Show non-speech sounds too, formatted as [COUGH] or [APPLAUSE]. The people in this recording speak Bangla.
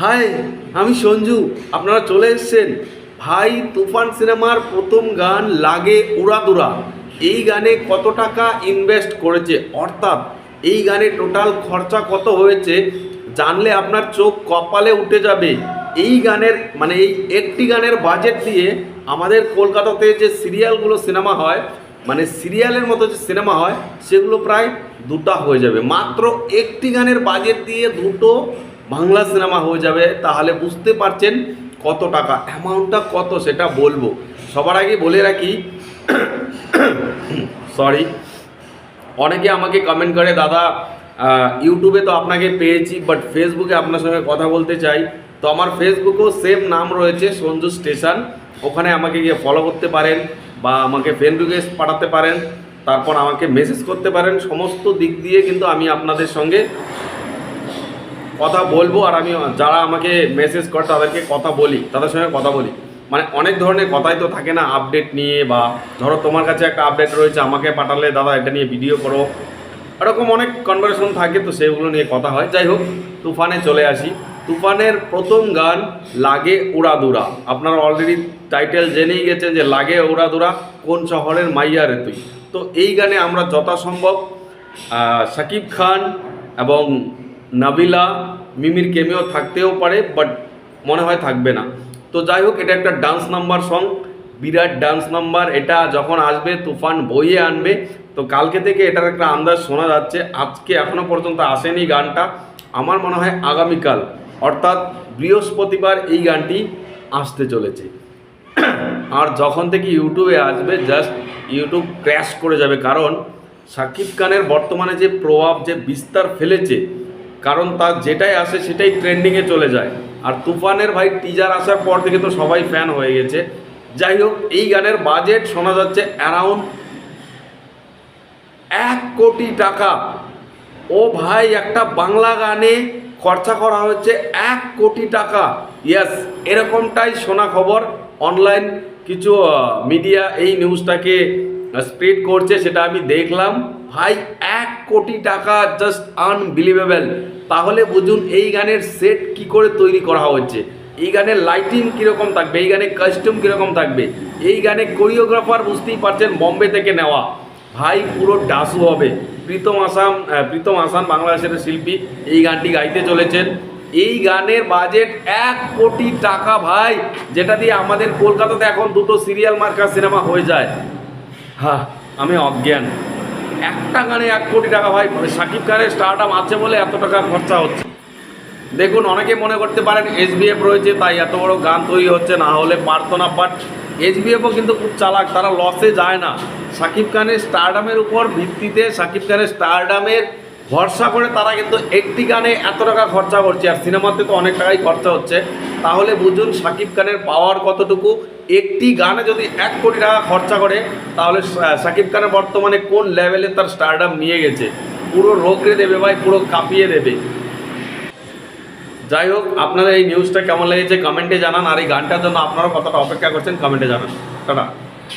হাই আমি সঞ্জু, আপনারা চলে এসেছেন। ভাই, তুফান সিনেমার প্রথম গান লাগে উড়াদুরা। এই গানে কত টাকা ইনভেস্ট করেছে? অর্থাৎ, এই গানে টোটাল খরচা কত হয়েছে? জানলে আপনার চোখ কপালে উঠে যাবে। এই গানের মানে এই একটি গানের বাজেট দিয়ে আমাদের কলকাতাতে যে সিরিয়ালগুলো সিনেমা হয় মানে সিরিয়ালের মতো যে সিনেমা হয়, সেগুলো প্রায় দুটা হয়ে যাবে। মাত্র একটি গানের বাজেট দিয়ে দুটো বাংলা সিনেমা হয়ে যাবে, তাহলে বুঝতে পারছেন কত টাকা, অ্যামাউন্টটা কত সেটা বলব। সবার আগে বলে রাখি [COUGHS] সরি অনেকে আমাকে কমেন্ট করে, দাদা ইউটিউবে তো আপনাকে পেয়েছি বাট ফেসবুকে আপনার সঙ্গে কথা বলতে চাই। তো আমার ফেসবুকেও সেম নাম রয়েছে, সঞ্জু স্টেশন। ওখানে আমাকে গিয়ে ফলো করতে পারেন বা আমাকে ফ্রেন্ড রিকোয়েস্ট পাঠাতে পারেন। তারপর আমাকে মেসেজ করতে পারেন। সমস্ত দিক দিয়ে কিন্তু আমি আপনাদের সঙ্গে কথা বলব আর আমি যারা আমাকে মেসেজ করে তাদেরকে কথা বলি, তাদের সঙ্গে কথা বলি। মানে অনেক ধরনের কথাই তো থাকে না আপডেট নিয়ে বা ধরো তোমার কাছে একটা আপডেট রয়েছে, আমাকে পাঠালে দাদা এটা নিয়ে ভিডিও করো। এরকম অনেক কনভারসেশন থাকে তো সেগুলো নিয়ে কথা হয়। যাই হোক, তুফানে চলে আসি। তুফানের প্রথম গান, লাগে উড়াদুরা। আপনারা অলরেডি টাইটেল জেনেই গেছেন যে, লাগে উড়াদুরা কোন শহরের মাইয়া রে তুই? তো এই গানে আমরা যথাসম্ভব শাকিব খান এবং নাবিলা, মিমির কেমিও থাকতেও পারে বাট মনে হয় থাকবে না। তো যাই হোক, এটা একটা ডান্স নাম্বার সং বিরাট ডান্স নাম্বার এটা যখন আসবে, তুফান বইয়ে আনবে। তো কালকে থেকে এটার একটা আন্দাজ শোনা যাচ্ছে। আজকে এখনও পর্যন্ত আসেনি গানটা। আমার মনে হয় আগামীকাল, অর্থাৎ বৃহস্পতিবার এই গানটি আসতে চলেছে। আর যখন থেকে ইউটিউবে আসবে জাস্ট ইউটিউব ক্র্যাশ করে যাবে। কারণ সাকিব খানের বর্তমানে যে প্রভাব, যে বিস্তার ফেলেছে কারণ তার যেটাই আসে সেটাই ট্রেন্ডিংয়ে চলে যায়। আর তুফানের ভাই টিজার আসার পর থেকে তো সবাই ফ্যান হয়ে গেছে। যাই হোক, এই গানের বাজেট শোনা যাচ্ছে অ্যারাউন্ড এক কোটি টাকা। ও ভাই, একটা বাংলা গানে খরচা করা হচ্ছে এক কোটি টাকা। ইয়াস এরকমটাই শোনা খবর অনলাইন কিছু মিডিয়া এই নিউজটাকে স্প্রেড করছে সেটা আমি দেখলাম। ভাই, এক কোটি টাকা জাস্ট আনবিলিভেবল তাহলে বুঝুন, এই গানের সেট কি করে তৈরি করা হচ্ছে? এই গানের লাইটিং কীরকম থাকবে? এই গানের কাস্টিউম কীরকম থাকবে? এই গানে কোরিওগ্রাফার বুঝতেই পারছেন বম্বে থেকে নেওয়া। ভাই, পুরো ডাসু হবে। প্রীতম আসাম প্রীতম আসাম বাংলাদেশের শিল্পী এই গানটি গাইতে চলেছেন। এই গানের বাজেট এক কোটি টাকা, ভাই, যেটা দিয়ে আমাদের কলকাতাতে এখন দুটো সিরিয়াল মার্কা সিনেমা হয়ে যায়। হ্যাঁ আমি অজ্ঞান। একটা গানে এক কোটি টাকা ভাই সাকিব খানের স্টারটাম আছে বলে এত টাকা খরচা হচ্ছে। দেখুন অনেকে মনে করতে পারেন এসবিএফ রয়েছে, তাই এত বড় গান তৈরি হচ্ছে, না হলে পারতো না বাট এসবিএফও কিন্তু খুব চালাক, তারা লসে যায় না। সাকিব খানের স্টারডামের উপর ভিত্তিতে সাকিব খানের স্টারডামের ভরসা করে তারা কিন্তু একটি গানে এত টাকা খরচা করছে, আর সিনেমাতে তো অনেক টাকাই খরচা হচ্ছে। তাহলে বুঝুন, সাকিব খানের পাওয়ার কতটুকু? একটি গানে যদি এক কোটি টাকা খরচা করে, তাহলে সাকিব খানের বর্তমানে কোন লেভেলে তার স্টারডাম নিয়ে গেছে? পুরো রোগড়ে দেবে ভাই, পুরো কাঁপিয়ে দেবে। যাই হোক, আপনাদের এই নিউজটা কেমন লেগেছে? কমেন্টে জানান, আর এই গানটার জন্য আপনারা কতটা অপেক্ষা করছেন কমেন্টে জানান। টাটা।